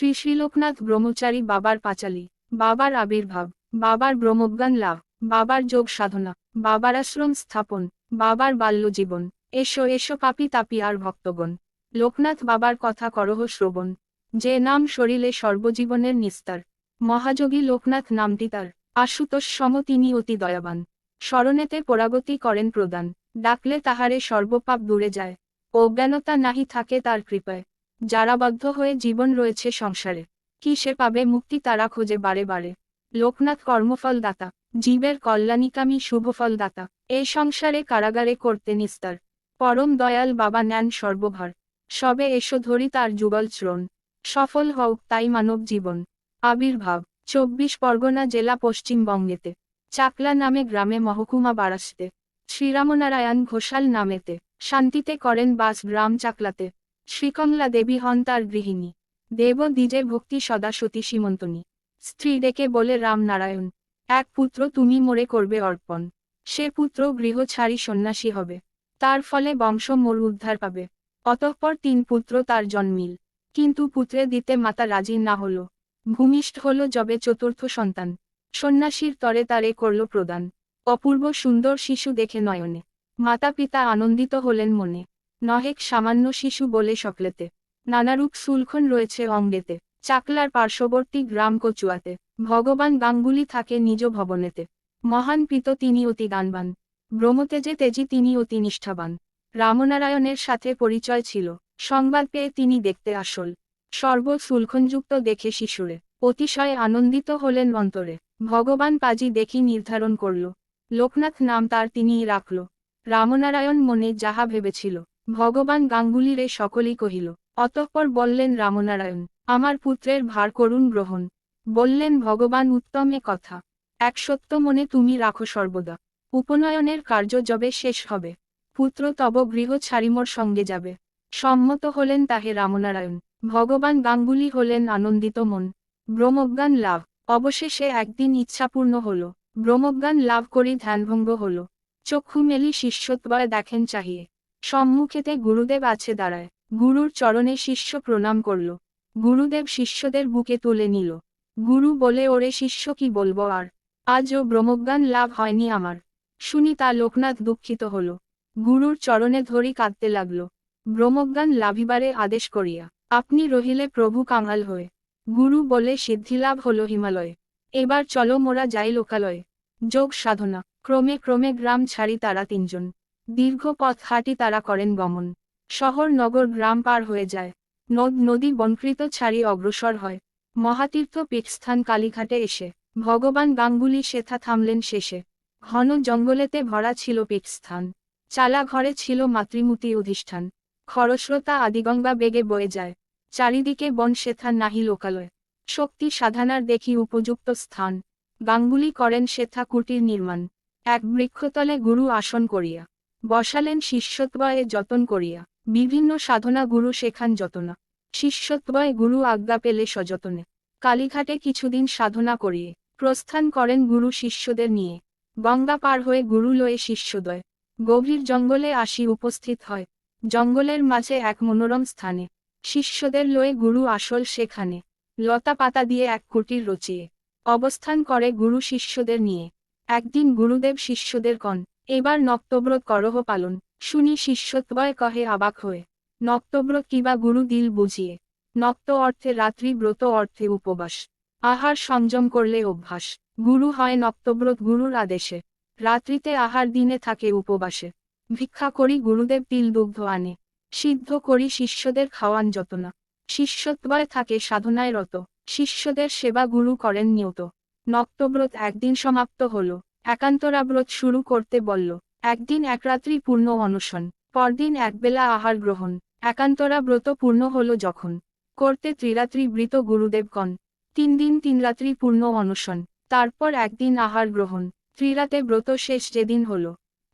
শ্রী শ্রীলোকনাথ ব্রহ্মচারী বাবার পাঁচালী, বাবার আবির্ভাব, বাবার ব্রহ্মজ্ঞান লাভ, বাবার যোগ সাধনা, বাবার আশ্রম স্থাপন, বাবার বাল্যজীবন এসো এসো পাপি তাপি আর ভক্তগণ। লোকনাথ বাবার কথা করহ শ্রবণ। যে নাম শরীরে সর্বজীবনের নিস্তার। মহাযোগী লোকনাথ নামটি তার। আশুতোষ সম তিনি অতি দয়াবান। স্মরণেতে পরাগতি করেন প্রদান। ডাকলে তাহারে সর্বপাপ দূরে যায়। অজ্ঞানতা নাহি থাকে তার কৃপায়। যারা বদ্ধ হয়ে জীবন রয়েছে সংসারে। কি সে পাবে মুক্তি তারা খোঁজে বারে বারে। লোকনাথ কর্মফলদাতা, জীবের কল্যাণিকামী শুভফল দাতা এ সংসারে কারাগারে করতে নিস্তার। পরম দয়াল বাবা নেন সর্বভার। সবে এসো ধরি তার যুগল শ্রণ। সফল হও তাই মানব জীবন। আবির্ভাব, চব্বিশ পরগনা জেলা পশ্চিমবঙ্গেতে। চাকলা নামে গ্রামে মহকুমা বারাসতে। শ্রীরামনারায়ণ ঘোষাল নামেতে। শান্তিতে করেন বাস গ্রাম চাকলাতে। শ্রীকমলা দেবী হন তার গৃহিণী। দেব দ্বিজে ভক্তি সদা সতী সীমন্তনী। স্ত্রী ডেকে বলে, রাম নারায়ণ, এক পুত্র তুমি মোরে করবে অর্পণ। সে পুত্র গৃহ ছাড়ি সন্ন্যাসী হবে। তার ফলে বংশ মোর উদ্ধার পাবে। অতঃপর তিন পুত্র তার জন্মিল। কিন্তু পুত্রে দিতে মাতা রাজি না হল। ভূমিষ্ঠ হল যবে চতুর্থ সন্তান। সন্ন্যাসীর তরে তারে করল প্রদান। অপূর্ব সুন্দর শিশু দেখে নয়নে। মাতা পিতা আনন্দিত হলেন মনে। নহেক সামান্য শিশু বলে সকলেতে। নানারূপ সুলখন রয়েছে অঙ্গেতে। চাকলার পার্শ্ববর্তী গ্রাম কচুয়াতে। ভগবান গাঙ্গুলি থাকে নিজ ভবনেতে। মহান পিত তিনি অতি গানবান। ব্রহ্মতেজে তেজি তিনি অতি নিষ্ঠাবান। রামনারায়ণের সাথে পরিচয় ছিল। সংবাদ পেয়ে তিনি দেখতে আসল। সর্ব সুলখনযুক্ত দেখে শিশুরে। অতিশয় আনন্দিত হলেন অন্তরে। ভগবান পাজি দেখি নির্ধারণ করল। লোকনাথ নাম তার তিনিই রাখল। রামনারায়ণ মনে যাহা ভেবেছিল। ভগবান গাঙ্গুলিরে সকলেই কহিল, অতঃপর বললেন রামনারায়ণ, আমার পুত্রের ভার করুন গ্রহণ। বললেন, ভগবান, উত্তম এ কথা। এক সত্য মনে তুমি রাখো সর্বদা। উপনয়নের কার্য যবে শেষ হবে। পুত্র তব গৃহ ছাড়িমোর সঙ্গে যাবে। সম্মত হলেন তাহে রামনারায়ণ। ভগবান গাঙ্গুলি হলেন আনন্দিত মন। ব্রহ্মজ্ঞান লাভ। অবশেষে একদিন ইচ্ছাপূর্ণ হল। ব্রহ্মজ্ঞান লাভ করি ধ্যানভঙ্গ হল। চক্ষু মেলি শিষ্যত্বয় দেখেন চাহিয়ে। সম্মুখেতে গুরুদেব আছে দাঁড়ায়। গুরুর চরণে শিষ্য প্রণাম করল। গুরুদেব শিষ্যদের বুকে তুলে নিল। গুরু বলে, ওরে শিষ্য, কি বলব আর? আজও ব্রহ্মজ্ঞান লাভ হয়নি আমার শুনি তা লোকনাথ দুঃখিত হল। গুরুর চরণে ধরি কাঁদতে লাগল। ব্রহ্মজ্ঞান লাভিবারে আদেশ করিয়া, আপনি রহিলে প্রভু কাঙাল হয়ে গুরু বলে সিদ্ধিলাভ হল হিমালয়ে। এবার চলো মোরা যাই লোকালয়ে। যোগ সাধনা। ক্রমে ক্রমে গ্রাম ছাড়ি তারা তিনজন। দীর্ঘ পথ হাঁটি তারা করেন গমন। শহর নগর গ্রাম পার হয়ে যায়। নদ, নদী বনকৃত ছাড়ি অগ্রসর হয়। মহাতীর্থ পীঠস্থান কালীঘাটে এসে, ভগবান গাঙ্গুলি সেথা থামলেন শেষে। ঘন জঙ্গলেতে ভরা ছিল পীঠস্থান। চালা ঘরে ছিল মাতৃমূর্তি অধিষ্ঠান। খরস্রোতা আদিগঙ্গা বেগে বয়ে যায়। চারিদিকে বন সেথা নাহি লোকালয়। শক্তি সাধনার দেখি উপযুক্ত স্থান। গাঙ্গুলি করেন সেথা কুটির নির্মাণ। এক বৃক্ষতলে গুরু আসন করিয়া। বসালেন শিষ্যত্বয়ে যতন করিয়া। বিভিন্ন সাধনা গুরু শেখান যতনা। শিষ্যত্বয়ে গুরু আজ্ঞা পেলে সযতনে। কালীঘাটে কিছুদিন সাধনা করিয়ে, প্রস্থান করেন গুরু শিষ্যদের নিয়ে। গঙ্গা পার হয়ে গুরু লয়ে শিষ্যদয় গভীর জঙ্গলে আসি উপস্থিত হয়। জঙ্গলের মাঝে এক মনোরম স্থানে। শিষ্যদের লয়ে গুরু আসল সেখানে। লতা পাতা দিয়ে এক কুটির রচিয়ে। অবস্থান করে গুরু শিষ্যদের নিয়ে। একদিন গুরুদেব শিষ্যদের কন এবার নক্তব্রত করহ পালন। শুনি শিষ্যত্বয় কহে অবাক হয়ে, নক্তব্রত কিবা গুরু দিল বুঝিয়ে। নক্ত অর্থে রাত্রি, ব্রত অর্থে উপবাস। আহার সংযম করলে অভ্যাস। গুরু হয় নক্তব্রত গুরুর আদেশে। রাত্রিতে আহার দিনে থাকে উপবাসে। ভিক্ষা করি গুরুদেব তিল দুগ্ধ আনে। সিদ্ধ করি শিষ্যদের খাওয়ান যতনা। শিষ্যত্বয় থাকে সাধনায় রত। শিষ্যদের সেবা গুরু করেন নিয়ত। নক্তব্রত একদিন সমাপ্ত হল। একান্তরাব্রত শুরু করতে বলল, একদিন একরাত্রি পূর্ণ অনশন, পরদিন একবেলা আহার গ্রহণ একান্তরা ব্রত পূর্ণ হল যখন, করতে ত্রিরাত্রি বৃত গুরুদেবগণ, তিন দিন তিন রাত্রি পূর্ণ অনশন, তারপর একদিন আহার গ্রহণ, ত্রিরাতে ব্রত শেষ যেদিন হল,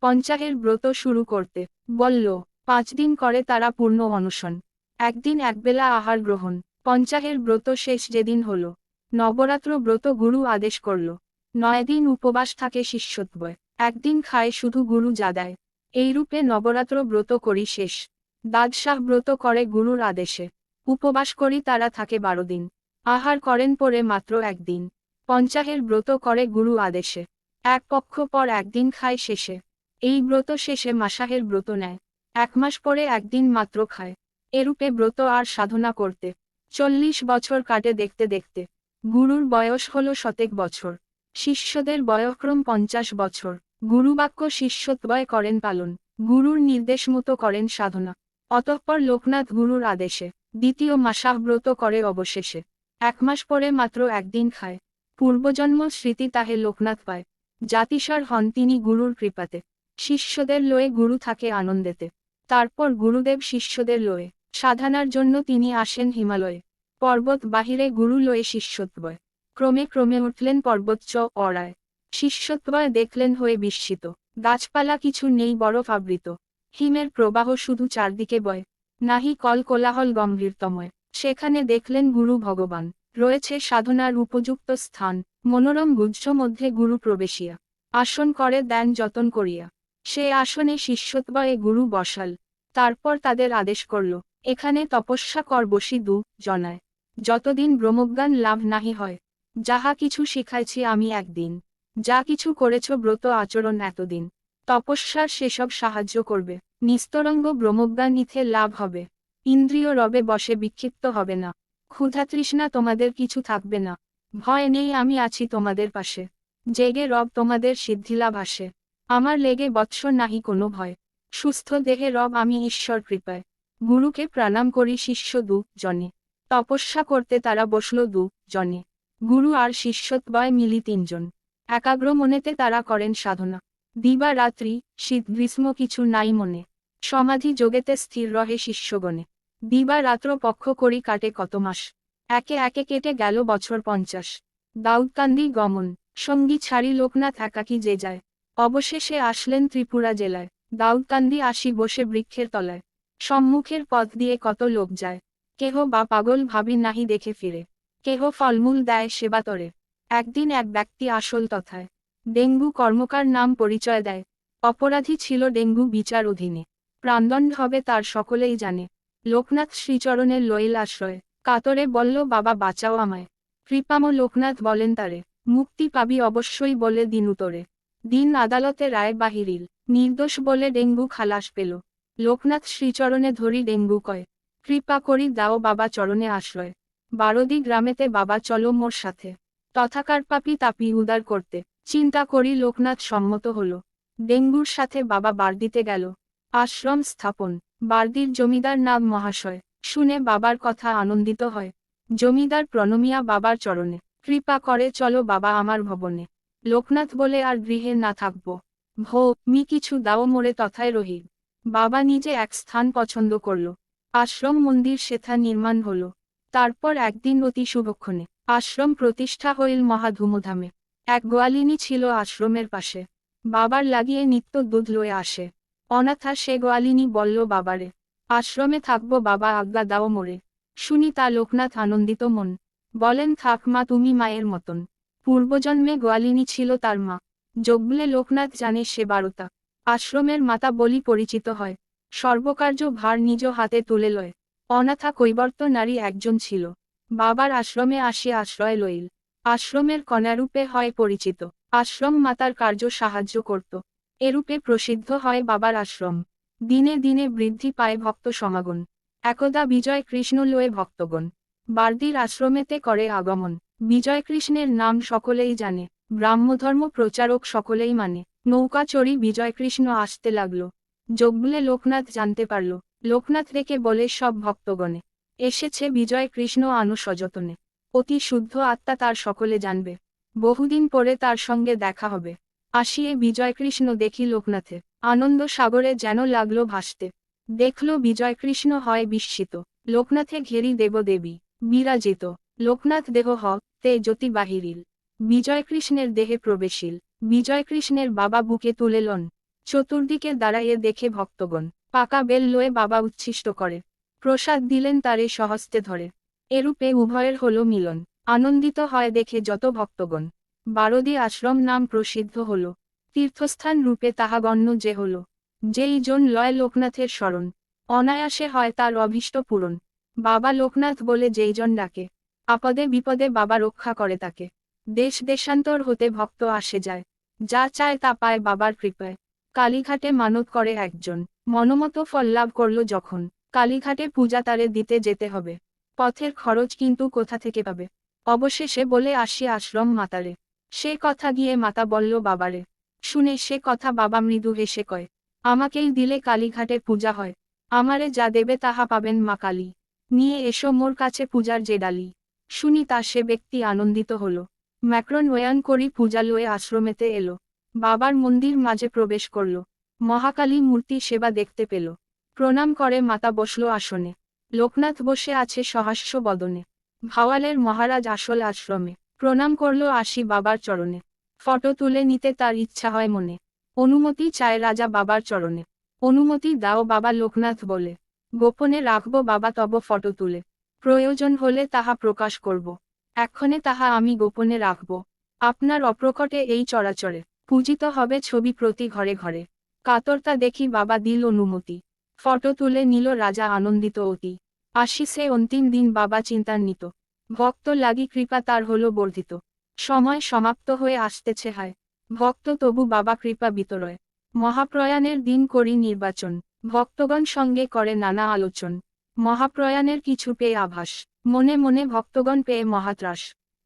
পঞ্চাহের ব্রত শুরু করতে, বলল, পাঁচ দিন করে তারা পূর্ণ অনশন, একদিন একবেলা আহার গ্রহণ, পঞ্চাহের ব্রত শেষ যেদিন হল, নবরাত্র ব্রত গুরু আদেশ করল নয় দিন উপবাস থাকে শিষ্যত্বয় একদিন খায় শুধু গুরু জাদায় এইরূপে নবরাত্র ব্রত করি শেষ। দাদশাহ ব্রত করে গুরুর আদেশে। উপবাস করি তারা থাকে বারো দিন। আহার করেন পরে মাত্র একদিন। পঞ্চাহের ব্রত করে গুরু আদেশে। এক পক্ষ পর একদিন খায় শেষে। এই ব্রত শেষে মাসাহের ব্রত নেয়। এক মাস পরে একদিন মাত্র খায়। এরূপে ব্রত আর সাধনা করতে। চল্লিশ বছর কাটে দেখতে দেখতে। গুরুর বয়স হল শতেক বছর। শিষ্যদের বয়ক্রম পঞ্চাশ বছর। গুরুবাক্য শিষ্যত্বয় করেন পালন। গুরুর নির্দেশ মতো করেন সাধনা। অতঃপর লোকনাথ গুরুর আদেশে। দ্বিতীয় মাসাহ ব্রত করে অবশেষে। এক মাস পরে মাত্র একদিন খায়। পূর্বজন্ম স্মৃতি তাহে লোকনাথ পায়। জাতিস্বর হন তিনি গুরুর কৃপাতে। শিষ্যদের লয়ে গুরু থাকে আনন্দেতে। তারপর গুরুদেব শিষ্যদের লয়ে। সাধনার জন্য তিনি আসেন হিমালয়ে। পর্বত বাহিরে গুরু লয়ে শিষ্যত্বয় ক্রমে ক্রমে উঠলেন পর্বত অড়ায় শিষ্যত্বয় দেখলেন হয়ে বিস্মিত। গাছপালা কিছু নেই বরফ আবৃত হিমের প্রবাহ শুধু চারদিকে বয়। নাহি কল কোলাহল গম্ভীরতময়। সেখানে দেখলেন গুরু ভগবান। রয়েছে সাধনার উপযুক্ত স্থান। মনোরম গুজ্জ মধ্যে গুরু প্রবেশিয়া। আসন করে দেন যতন করিয়া। সে আসনে শিষ্যত্বয়ে গুরু বসাল। তারপর তাদের আদেশ করল, এখানে তপস্যা কর বসি দু জনায়। যতদিন ব্রহ্মজ্ঞান লাভ নাহি হয় যাহা কিছু শিখাইছি আমি একদিন। যা কিছু করেছ ব্রত আচরণ এতদিন। তপস্যার সেসব সাহায্য করবে। নিস্তরঙ্গ ব্রহ্মজ্ঞান ইথে লাভ হবে। ইন্দ্রিয় রবে বসে বিক্ষিপ্ত হবে না। ক্ষুধা তৃষ্ণা তোমাদের কিছু থাকবে না। ভয় নেই আমি আছি তোমাদের পাশে। জেগে রব তোমাদের সিদ্ধিলাভ আসে। আমার লেগে বৎসর নাহি কোনো ভয়। সুস্থ দেহে রব আমি ঈশ্বর কৃপায়। গুরুকে প্রণাম করি শিষ্য দু জনে। তপস্যা করতে তারা বসল দু জনে। গুরু আর শিষ্যত্বয় মিলি তিনজন। একাগ্র মনেতে তারা করেন সাধনা। দিবা রাত্রি, শীত গ্রীষ্ম কিছু নাই মনে। সমাধি যোগেতে স্থির রহে শিষ্যগণে। দিবা রাত্র পক্ষ করি কাটে কত মাস। একে একে কেটে গেল বছর পঞ্চাশ। দাউদকান্দি গমন। সঙ্গী ছাড়ি লোকনাথ একাকি যে যায়। অবশেষে আসলেন ত্রিপুরা জেলায়। দাউদকান্দি আসি বসে বৃক্ষের তলায়। সম্মুখের পথ দিয়ে কত লোক যায়। কেহ বা পাগল ভাবি নাহি দেখে ফিরে। কেহ ফলমূল দেয় সেবাতরে একদিন এক ব্যক্তি আসল তথায়। ডেঙ্গু কর্মকার নাম পরিচয় দেয়। অপরাধী ছিল ডেঙ্গু বিচার অধীনে। প্রাণদণ্ড হবে তার সকলেই জানে। লোকনাথ শ্রীচরণের লইল আশ্রয়। কাতরে বলল, বাবা, বাঁচাও আমায়। কৃপাম লোকনাথ বলেন তারে, মুক্তি পাবি অবশ্যই বলে দিন উতরে দিন আদালতে রায় বাহিরিল। নির্দোষ বলে ডেঙ্গু খালাস পেল। লোকনাথ শ্রীচরণে ধরি ডেঙ্গু কয়। কৃপা করি দাও বাবা চরণে আশ্রয়। বারদি গ্রামেতে বাবা, চলো মোর সাথে। তথাকার পাপি তাপি উদার করতে। চিন্তা করি লোকনাথ সম্মত হল। ডেঙ্গুর সাথে বাবা বারদিতে গেল। আশ্রম স্থাপন। বারদির জমিদার নাম মহাশয়। শুনে বাবার কথা আনন্দিত হয়। জমিদার প্রণমিয়া বাবার চরণে। কৃপা করে চলো বাবা আমার ভবনে। লোকনাথ বলে, আর গৃহে না থাকব। ভো, মি কিছু দাও মোরে তথায় রহি বাবা নিজে এক স্থান পছন্দ করল। আশ্রম মন্দির সেথা নির্মাণ হল। তারপর একদিন অতি শুভক্ষণে আশ্রম প্রতিষ্ঠা হইল মহা ধুমধামে এক গোয়ালিনী ছিল আশ্রমের পাশে। বাবার লাগিয়ে নিত্য দুধ লয়ে আসে। অনাথা সে গোয়ালিনী বলল, বাবারে, আশ্রমে থাকব, বাবা আজ্ঞা দাও মোরে। শুনি তা লোকনাথ আনন্দিত মন। বলেন, থাক মা, তুমি মায়ের মতন। পূর্বজন্মে গোয়ালিনী ছিল তার মা। যোগবলে লোকনাথ জানে সে বারতা। আশ্রমের মাতা বলি পরিচিত হয়। সর্বকার্য ভার নিজ হাতে তুলে লয়। অনাথা কৈবর্ত নারী একজন ছিল। বাবার আশ্রমে আসি আশ্রয় লইল। আশ্রমের কন্যারূপে হয় পরিচিত। আশ্রম মাতার কার্য সাহায্য করত। এরূপে প্রসিদ্ধ হয় বাবার আশ্রম। দিনে দিনে বৃদ্ধি পায় ভক্ত সমাগম। একদা বিজয় কৃষ্ণ লয়ে ভক্তগণ। বারদির আশ্রমেতে করে আগমন। বিজয় কৃষ্ণের নাম সকলেই জানে। ব্রাহ্মধর্ম প্রচারক সকলেই মানে। নৌকা চড়ি বিজয় কৃষ্ণ আসতে লাগল। যোগবলে লোকনাথ জানতে পারল। লোকনাথ রেখে বলে সব ভক্তগণে, এসেছে বিজয় কৃষ্ণ আনু সযতনে অতি শুদ্ধ আত্মা তার সকলে জানবে। বহুদিন পরে তার সঙ্গে দেখা হবে। আসিয়ে বিজয়কৃষ্ণ দেখি লোকনাথে। আনন্দ সাগরে যেন লাগল ভাসতে। দেখল বিজয়কৃষ্ণ হয় বিস্মিত। লোকনাথে ঘেরি দেবদেবী। বিরাজিত। লোকনাথ দেহ হ, তে জ্যোতি বাহিরিল। বিজয়কৃষ্ণের দেহে প্রবেশিল। বিজয়কৃষ্ণের বাবা বুকে তুলেলন চতুর্দিকে দাঁড়াইয়ে দেখে ভক্তগণ। পাকা বেল লয়ে বাবা উচ্ছিষ্ট করে। প্রসাদ দিলেন তারে সহস্তে ধরে। এরূপে উভয়ের হল মিলন। আনন্দিত হয় দেখে যত ভক্তগণ। বারদি আশ্রম নাম প্রসিদ্ধ হল। তীর্থস্থান রূপে তাহা গণ্য যে হল। যেই জন লয় লোকনাথের স্মরণ অনায়াসে হয় তার অভীষ্ট পূরণ। বাবা লোকনাথ বলে যেইজন ডাকে। আপদে বিপদে বাবা রক্ষা করে তাকে। দেশ দেশান্তর হতে ভক্ত আসে যায়। যা চায় তা পায় বাবার কৃপায়। কালীঘাটে মানত করে একজন। মনমতো ফল লাভ করল যখন। কালীঘাটে পূজা তারে দিতে যেতে হবে। পথের খরচ কিন্তু কোথা থেকে পাবে? অবশেষে বলে আসি আশ্রম মাতারে। সে কথা গিয়ে মাতা বলল, বাবারে, শুনে সে কথা বাবা মৃদু হেসে কয়, আমাকেই দিলে কালীঘাটে পূজা হয়। আমারে যা দেবে তাহা পাবেন মা কালী। নিয়ে এসো মোর কাছে পূজার যে ডালি। শুনি তা সে ব্যক্তি আনন্দিত হল। ম্যাক্রন ওয়ান করি পূজা লয়ে আশ্রমেতে এলো। বাবার মন্দির মাঝে প্রবেশ করল। মহাকালী মূর্তি সেবা দেখতে পেল। প্রণাম করে মাতা বসল আসনে। লোকনাথ বসে আছে সহাস্য বদনে। ভাওয়ালের মহারাজ আসল আশ্রমে। প্রণাম করল আসি বাবার চরণে। ফটো তুলে নিতে তার ইচ্ছা হয় মনে। অনুমতি চায় রাজা বাবার চরণে। অনুমতি দাও বাবা লোকনাথ বলে। গোপনে রাখব বাবা তব ফটো তুলে। প্রয়োজন হলে তাহা প্রকাশ করব। এক্ষণে তাহা আমি গোপনে রাখব। আপনার অপ্রকটে এই চরাচরে। পূজিত হবে ছবি প্রতি ঘরে ঘরে। কাতরতা দেখি বাবা দিল অনুমতি। ফটো তুলে নিল রাজা আনন্দিত অতি। আসি সে অন্তিম দিন বাবা চিন্তান্বিত। ভক্ত লাগি কৃপা তার হলো বর্ধিত। সময় সমাপ্ত হয়ে আসতেছে হায়। ভক্ত তবু বাবা কৃপা বিতরয়। মহাপ্রয়াণের দিন করি নির্বাচন। ভক্তগণ সঙ্গে করে নানা আলোচন। মহাপ্রয়াণের কিছু পেয়ে আভাস। মনে মনে ভক্তগণ পেয়ে মহাত্রাস।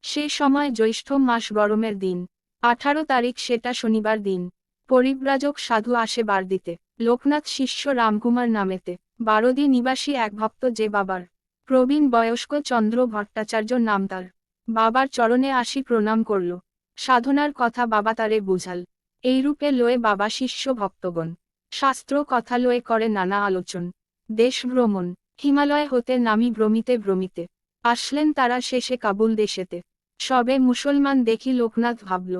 সে সময় জ্যৈষ্ঠ মাস গরমের দিন। আঠারো তারিখ সেটা শনিবার দিন। পরিব্রাজক সাধু আসে বার দিতে লোকনাথ শিষ্য রামকুমার নামেতে। বারদি নিবাসী এক ভক্ত যে বাবার। প্রবীণ বয়স্ক চন্দ্র ভট্টাচার্য নাম তার। বাবার চরণে আসি প্রণাম করল। সাধনার কথা বাবা তারে বুঝাল। এইরূপে লয়ে বাবা শিষ্য ভক্তগণ। শাস্ত্র কথা লয়ে করে নানা আলোচন। দেশ ভ্রমণ। হিমালয় হতে নামি ভ্রমিতে ভ্রমিতে। আসলেন তারা শেষে কাবুল দেশেতে। সবে মুসলমান দেখি লোকনাথ ভাবল,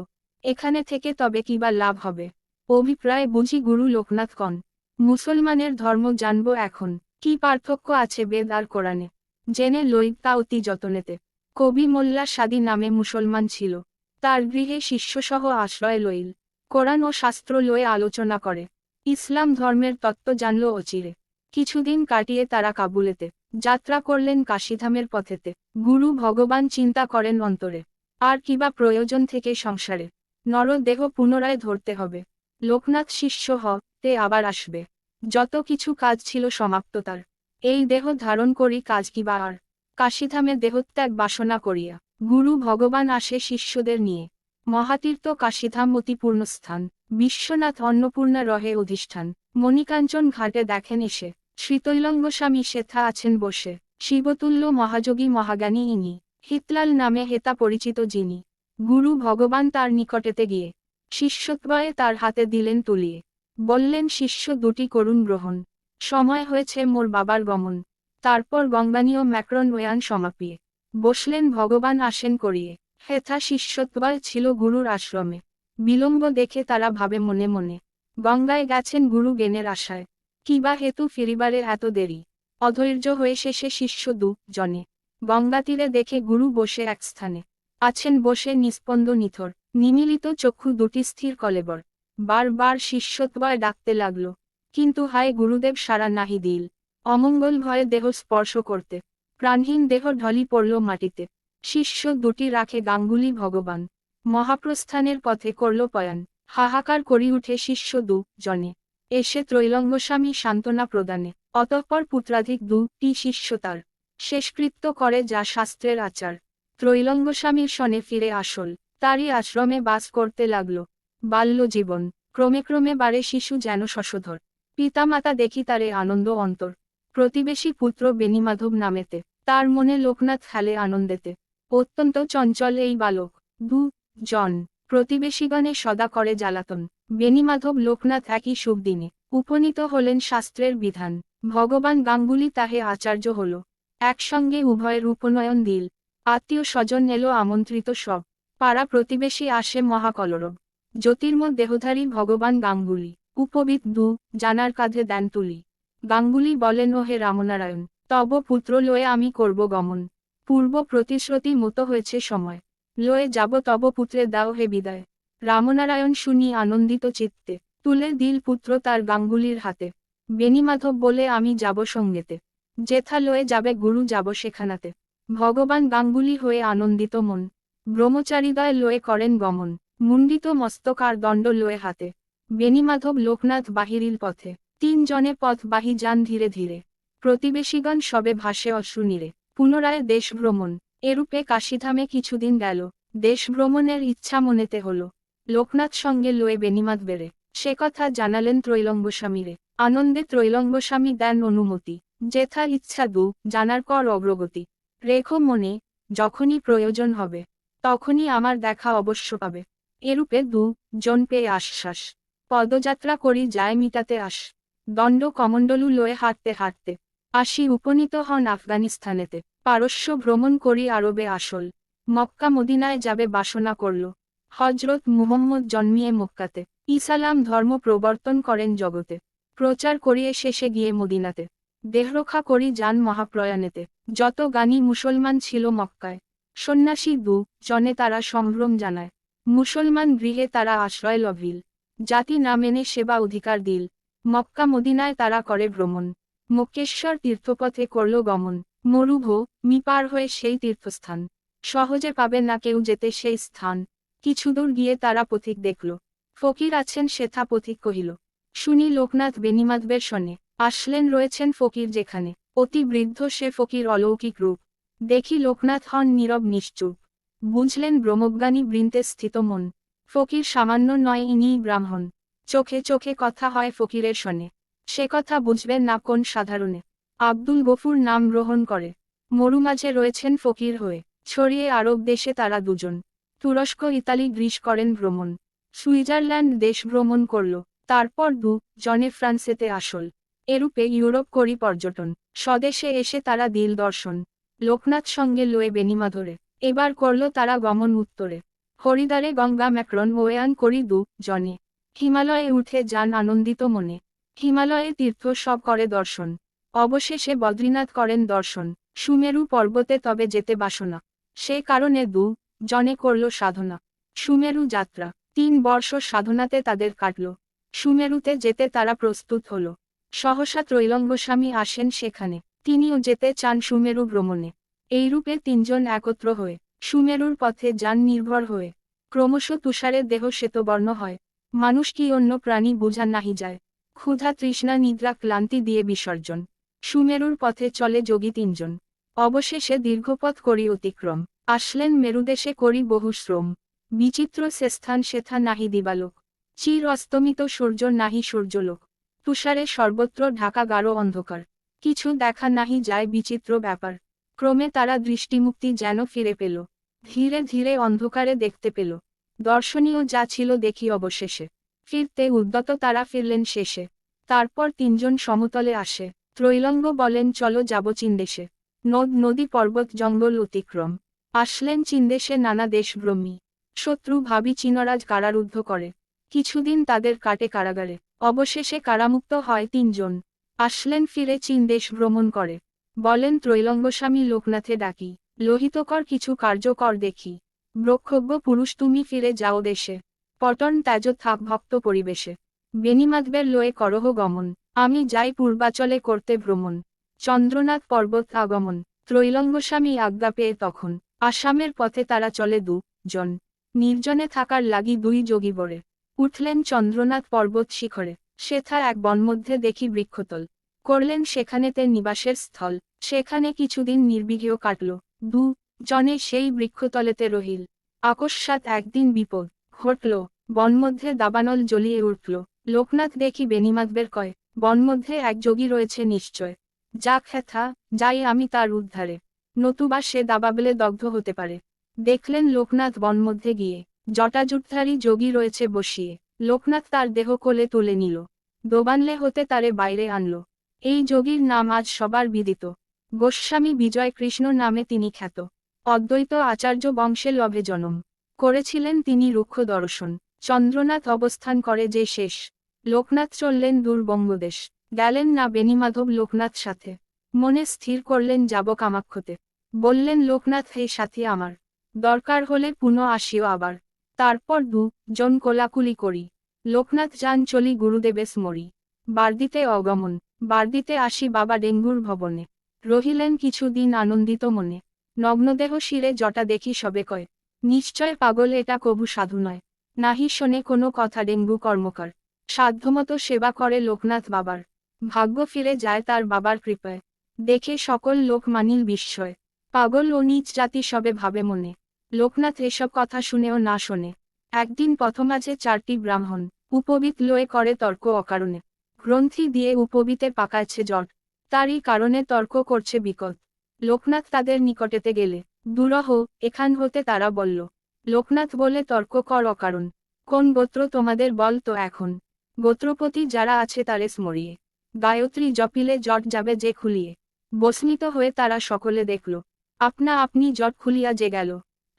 এখানে থেকে তবে কিবা লাভ হবে? অভিপ্রায় বুঝি গুরু লোকনাথ কন। মুসলমানের ধর্ম জানব এখন। কি পার্থক্য আছে বেদ আর কোরআনে? জেনে লইব তা অতি যতনেতে। কবি মোল্লা সাদি নামে মুসলমান ছিল। তার গৃহে শিষ্যসহ আশ্রয় লইল। কোরআন ও শাস্ত্র লয়ে আলোচনা করে। ইসলাম ধর্মের তত্ত্ব জানল অচিরে। কিছুদিন কাটিয়ে তারা কাবুলেতে। যাত্রা করলেন কাশীধামের পথেতে। গুরু ভগবান চিন্তা করেন অন্তরে। আর কিবা প্রয়োজন থেকে সংসারে। নরদেহ পুনরায় ধরতে হবে। লোকনাথ শিষ্য হ তে আবার আসবে। যত কিছু কাজ ছিল সমাপ্ত তার। এই দেহ ধারণ করি কাজ কিবা আর। কাশীধামে দেহত্যাগ বাসনা করিয়া। গুরু ভগবান আসে শিষ্যদের নিয়ে। মহাতীর্থ কাশীধাম অতি পূর্ণস্থান। বিশ্বনাথ অন্নপূর্ণা রহে অধিষ্ঠান। মণিকাঞ্চন ঘাটে দেখেন এসে। শ্রীতৈলঙ্গ স্বামী সেথা আছেন বসে। শিবতুল্য মহাযোগী মহাজ্ঞানী ইনি। হিতলাল নামে হেতা পরিচিত যিনি। গুরু ভগবান তার নিকটেতে গিয়ে শিষ্যত্বয়ে তার হাতে দিলেন তুলিয়ে বললেন, শিষ্য, দুটি করুণ গ্রহণ। সময় হয়েছে মোর বাবার গমন। তারপর গঙ্গানীয় ম্যাক্রন ওয়ান সমাপিয়ে বসলেন, ভগবান আসেন করিয়ে। হেথা শিষ্যত্বয় ছিল গুরুর আশ্রমে। বিলম্ব দেখে তারা ভাবে মনে মনে। গঙ্গায় গেছেন গুরু জ্ঞানের আশায়। কিবা হেতু ফিরিবারে এত দেরি? অধৈর্য হয়ে শেষে শিষ্য দু জনে। গঙ্গা তীরে দেখে গুরু বসে এক স্থানে। আছেন বসে নিস্পন্দ নিথর। নিমিলিত চক্ষু দুটি স্থির কলেবর। বারবার শিষ্যত্বয় ডাকতে লাগল, কিন্তু হায় গুরুদেব সারা নাহি দিল। অমঙ্গল ভয়ে দেহ স্পর্শ করতে, প্রাণহীন দেহ ঢলি পড়ল মাটিতে। শিষ্য দুটি রাখে গাঙ্গুলি ভগবান। মহাপ্রস্থানের পথে করল পয়ান। হাহাকার করি উঠে শিষ্য দু জনে এসে ত্রৈলঙ্গস্বামী সান্ত্বনা প্রদানে। অতঃপর পুত্রাধিক দুটি শিষ্য তার। শেষকৃত্য করে যা শাস্ত্রের আচার। ত্রৈলঙ্গস্বামীর সনে ফিরে আসল। তারই আশ্রমে বাস করতে লাগল। বাল্য জীবন। ক্রমে ক্রমে বাড়ে শিশু যেন শশধর। পিতামাতা দেখি তারে আনন্দ অন্তর। প্রতিবেশী পুত্র বেনিমাধব নামেতে। তার মনে লোকনাথ খেলে আনন্দেতে। অত্যন্ত চঞ্চল এই বালক। দু, জন। প্রতিবেশীগণে সদা করে জ্বালাতন। বেনিমাধব লোকনাথ একই শুভ দিনে। উপনীত হলেন শাস্ত্রের বিধান। ভগবান গাঙ্গুলি তাহে আচার্য হল। একসঙ্গে উভয়ের উপনয়ন দিল। আত্মীয় স্বজন এলো আমন্ত্রিত সব। পাড়া প্রতিবেশী আসে মহাকলরব। জ্যোতির্ম দেহধারী ভগবান গাঙ্গুলি। উপবিদ দু, জানার কাঁধে দেন তুলি। গাঙ্গুলি বলেন ও হে রামনারায়ণ, তব পুত্র লয়ে আমি করব গমন। পূর্ব প্রতিশ্রুতি মতো হয়েছে সময়। লয়ে যাব তব পুত্রে দাও হে বিদায়। রামনারায়ণ শুনি আনন্দিত চিত্তে। তুলে দিল পুত্র তার গাঙ্গুলির হাতে। বেনিমাধব বলে, আমি যাব সঙ্গেতে। জেথা লয়ে যাবে গুরু যাব সেখানাতে। ভগবান গাঙ্গুলি হয়ে আনন্দিত মন। ব্রহ্মচারীদয় লয়ে করেন গমন মুন্ডিত মস্তকার দণ্ড লয়ে হাতে। বেণীমাধব লোকনাথ বাহিরিল পথে। তিনজনে পথ বাহি যান ধীরে ধীরে। প্রতিবেশীগণ সবে ভাসে অশ্রুনীরে। পুনরায় দেশ ভ্রমণ। এরূপে কাশিধামে কিছুদিন গেল। দেশ ভ্রমণের ইচ্ছা মনেতে হল। লোকনাথ সঙ্গে লয়ে বেনিমাত বেড়ে। সে কথা জানালেন ত্রৈলঙ্গস্বামীরে। আনন্দে ত্রৈলঙ্গস্বামী দেন অনুমতি। যেথা ইচ্ছা দু, জানার পর অগ্রগতি। রেখো মনে, যখনই প্রয়োজন হবে। তখনই আমার দেখা অবশ্য পাবে। এরূপে দু জন পেয়ে আশ্বাস। পদযাত্রা করি যায় মিটাতে আস। দণ্ড কমণ্ডলু লয়ে হাঁটতে হাঁটতে আসি উপনীত হন আফগানিস্তানেতে। পারস্য ভ্রমণ করি আরবে আসল। মক্কা মদিনায় যাবে বাসনা করল। হজরত মুহম্মদ জন্মিয়ে মক্কাতে। ইসালাম ধর্ম প্রবর্তন করেন জগতে। প্রচার করিয়ে শেষে গিয়ে মদিনাতে। দেহরক্ষা করি যান মহাপ্রয়াণেতে। যত গানি মুসলমান ছিল মক্কায়। সন্ন্যাসী দু, জনে তারা সম্ভ্রম জানায়। মুসলমান গৃহে তারা আশ্রয় লভিল। জাতি না মেনে সেবা অধিকার দিল। মক্কা মদিনায় তারা করে ভ্রমণ। মক্কেশ্বর তীর্থপথে করল গমন। মরুভ মি পার হয়ে সেই তীর্থস্থান। সহজে পাবে না কেউ যেতে সেই স্থান। কিছুদূর গিয়ে তারা পথিক দেখল। ফকির আছেন সেথা পথিক কহিল, শুনি লোকনাথ বেনিমাদবের শনে আসলেন রয়েছেন ফকির যেখানে। অতি বৃদ্ধ সে ফকির অলৌকিক রূপ। দেখি লোকনাথ হন নীরব নিশ্চুপ। বুঝলেন ব্রহ্মজ্ঞানী বৃন্তে স্থিত মন। ফকির সামান্য নয় ইনিই ব্রাহ্মণ। চোখে চোখে কথা হয় ফকিরের শনে। সে কথা বুঝবেন না কোন সাধারণে। আব্দুল গফুর নাম গ্রহণ করে। মরুমাঝে রয়েছেন ফকির হয়ে। ছড়িয়ে আরব দেশে তারা দুজন। তুরস্ক, ইতালি গ্রীস করেন ভ্রমণ। সুইজারল্যান্ড দেশ ভ্রমণ করল। তারপর দু, জনে ফ্রান্সেতে আসল। এরূপে ইউরোপ করি পর্যটন। স্বদেশে এসে তারা দিল দর্শন। লোকনাথ সঙ্গে লয়ে বেনিমাধরে। এবার করল তারা গমন উত্তরে। হরিদ্বারে গঙ্গা ম্যাক্রন ওয়ান করি দু, জনে। হিমালয়ে উঠে যান আনন্দিত মনে। হিমালয়ে তীর্থ সব করে দর্শন। অবশেষে বদ্রীনাথ করেন দর্শন। সুমেরু পর্বতে তবে যেতে বাসনা। সে কারণে দু, জনে করল সাধনা। সুমেরু যাত্রা। তিন বর্ষ সাধনাতে তাদের কাটল। সুমেরুতে যেতে তারা প্রস্তুত হল। সহসা ত্রৈলঙ্গস্বামী আসেন সেখানে। তিনিও যেতে চান সুমেরু ভ্রমণে। এইরূপে তিনজন একত্র হয়ে, সুমেরুর পথে যান নির্ভর হয়ে। ক্রমশ তুষারে দেহ শ্বেতবর্ণ হয়। মানুষ কি অন্য প্রাণী বোঝা নাহি যায়। ক্ষুধা, তৃষ্ণা, নিদ্রা, ক্লান্তি দিয়ে বিসর্জন। সুমেরুর পথে চলে যোগী তিনজন। অবশেষে দীর্ঘপথ করি অতিক্রম। আসলেন মেরুদেশে করি বহু শ্রম। বিচিত্র সে স্থান সেথা নাহি দিবালোক। চির অস্তমিত সূর্য নাহি সূর্যলোক। তুষারে সর্বত্র ঢাকা গাঢ় অন্ধকার। কিছু দেখা নাহি যায় বিচিত্র ব্যাপার। ক্রমে তারা দৃষ্টিমুক্তি যেন ফিরে পেল। ধীরে ধীরে অন্ধকারে দেখতে পেল। দর্শনীয় যা ছিল দেখি অবশেষে। ফিরতে উদ্যত তারা ফিরলেন শেষে। তারপর তিনজন সমতলে আসে। ত্রৈলঙ্গ বলেন, চলো যাব চীনদেশে। নদ, নদী, পর্বত, জঙ্গল অতিক্রম। আসলেন চীনদেশে নানা দেশভ্রমী শত্রু ভাবি চীনরাজ কারারুদ্ধ করে। কিছুদিন তাদের কাটে কারাগারে। অবশেষে কারামুক্ত হয় তিনজন। আসলেন ফিরে চীন দেশ ভ্রমণ করে। বলেন ত্রৈলঙ্গস্বামী লোকনাথে ডাকি, লোহিতকর কিছু কার্যকর দেখি। ব্রক্ষজ্ঞ পুরুষ, তুমি ফিরে যাও দেশে। পটন ত্যাজ থাক ভক্ত পরিবেশে। বেনিমাধবের লয়ে করহ গমন। আমি যাই পূর্বাচলে করতে ভ্রমণ। চন্দ্রনাথ পর্বত আগমন। ত্রৈলঙ্গস্বামী আজ্ঞা পেয়ে তখন। আসামের পথে তারা চলে দু জন। নির্জনে থাকার লাগি দুই যোগীবরে উঠলেন চন্দ্রনাথ পর্বত শিখরে। সেথা এক বনমধ্যে দেখি বৃক্ষতল। করলেন সেখানে সেখানেতে নিবাসের স্থল। সেখানে কিছুদিন নির্বিঘ্ন কাটল। দু, জনে সেই বৃক্ষতলেতে রহিল। আকস্মাৎ একদিন বিপদ ঘটল। বনমধ্যে দাবানল জ্বলিয়ে উঠল। লোকনাথ দেখি বেনিমাদবের কয়, বনমধ্যে এক যোগী রয়েছে নিশ্চয়। যা খ্যাথা, যাই আমি তার উদ্ধারে। নতুবা সে দাবাবেলে দগ্ধ হতে পারে। দেখলেন লোকনাথ বনমধ্যে গিয়ে, জটাজুটধারী যোগী রয়েছে বসিয়ে। লোকনাথ তার দেহ কোলে তুলে নিল। দোবানলে হতে তারে বাইরে আনল। এই যোগীর নাম আজ সবার বিদিত। গোস্বামী বিজয় কৃষ্ণ নামে তিনি খ্যাত। অদ্বৈত আচার্য বংশে লভে জনম। করেছিলেন তিনি রুক্ষ দর্শন। চন্দ্রনাথ অবস্থান করে যে শেষ। লোকনাথ চললেন দূর বঙ্গদেশ গেলেন না বেনিমাধব লোকনাথ সাথে। মনে স্থির করলেন যাব কামাক্ষতে। বললেন, লোকনাথ, হে সাথী আমার। দরকার হলে পুনঃ আসিও আবার। তারপর দু, জন কোলাকুলি করি। লোকনাথ যান চলি গুরুদেবে স্মরি বারদিতে অগমন বারদিতে আসি বাবা ডেঙ্গুর ভবনে। রহিলেন কিছুদিন আনন্দিত মনে। নগ্নদেহ শিরে জটা দেখি সবে কয়। নিশ্চয় পাগল এটা কবু সাধু নয়। নাহি শোনে কোনো কথা ডেঙ্গু কর্মকার। সাধ্যমতো সেবা করে লোকনাথ বাবার। ভাগ্য ফিরে যায় তার বাবার কৃপায়। দেখে সকল লোক মানিল বিস্ময়। পাগল ও নিচ জাতি সবে ভাবে মনে। লোকনাথ এসব কথা শুনেও না শোনে। একদিন পথমাঝে চারটি ব্রাহ্মণ, উপবিত লয়ে করে তর্ক অকারণে। গ্রন্থি দিয়ে উপবিতে পাকাচ্ছে জট। তারই কারণে তর্ক করছে বিকট। লোকনাথ তাদের নিকটেতে গেলে দুরহ এখান হতে, তারা বলল। লোকনাথ বলে, তর্ক কর অকারণ। কোন গোত্র তোমাদের বল তো এখন? গোত্রপতি যারা আছে তারে স্মরিয়ে। গায়ত্রী জপিলে জট যাবে যে খুলিয়ে। বস্মিত হয়ে তারা সকলে দেখল, আপনা আপনি জট খুলিয়া যে গেল।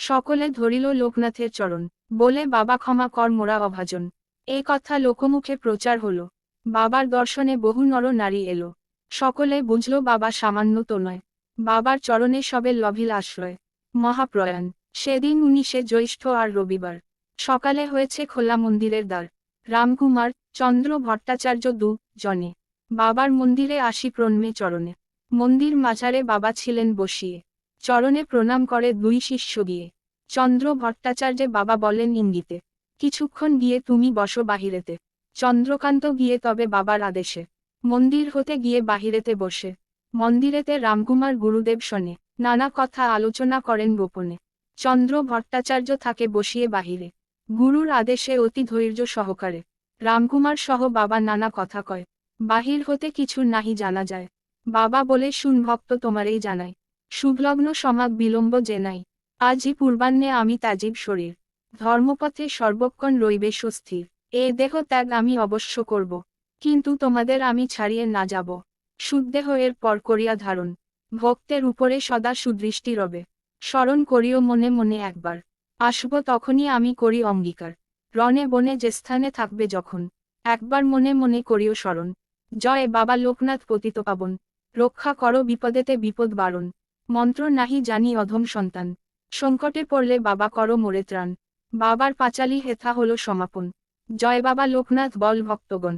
সকলে ধরিল লোকনাথের চরণ, বলে, বাবা, ক্ষমা কর মোরা অভাজন। এই কথা লোকমুখে প্রচার হল। বাবার দর্শনে বহু নর নারী এলো। সকলে বুঝল, বাবা সামান্য তো নয়। বাবার চরণে সবে লভিল আশ্রয়। মহাপ্রয়াণ, সেদিন উনিশে জ্যৈষ্ঠ আর রবিবার। সকালে হয়েছে খোলা মন্দিরের দ্বার। রামকুমার, চন্দ্র ভট্টাচার্য দু জনে। বাবার মন্দিরে আসি প্রণমে চরণে। মন্দির মাঝারে বাবা ছিলেন বসিয়ে। চরণে প্রণাম করে দুই শিষ্য গিয়ে, চন্দ্র ভট্টাচার্যে বাবা বলেন ইঙ্গিতে, কিছুক্ষণ গিয়ে তুমি বসো বাহিরেতে। চন্দ্রকান্ত গিয়ে তবে বাবার আদেশে। মন্দির হতে গিয়ে বাহিরেতে বসে। মন্দিরেতে রামকুমার গুরুদেব শোনে, নানা কথা আলোচনা করেন গোপনে। চন্দ্র ভট্টাচার্য থাকে বসিয়ে বাহিরে। গুরুর আদেশে অতি ধৈর্য সহকারে। রামকুমার সহ বাবা নানা কথা কয়। বাহির হতে কিছু নাহি জানা যায়। বাবা বলে, শুন ভক্ত তোমারেই জানাই। শুভলগ্ন সমাগ বিলম্ব জেনাই আজই পূর্বাহ্নে আমি তাজীব শরীর ধর্মপথে সর্বক্ষণ রইবে সুস্থির এ দেহ ত্যাগ আমি অবশ্য করব। কিন্তু তোমাদের আমি ছাড়িয়ে না যাব। শুদ্ধেহ এর পর করিয়া ধারণ। ভক্তের উপরে সদা সুদৃষ্টি রবে। স্মরণ করিও মনে মনে একবার। আসব তখনই আমি করি অঙ্গীকার। রণে বনে যে স্থানে থাকবে যখন। একবার মনে মনে করিও স্মরণ। জয় বাবা লোকনাথ পতিত পাবন। রক্ষা করো বিপদেতে বিপদ বারণ। মন্ত্র নাহি জানি অধম সন্তান। সংকটে পড়লে বাবা করো মোরে ত্রাণ। বাবার পাঁচালি হেথা হলো সমাপন। জয় বাবা লোকনাথ বল ভক্তগণ।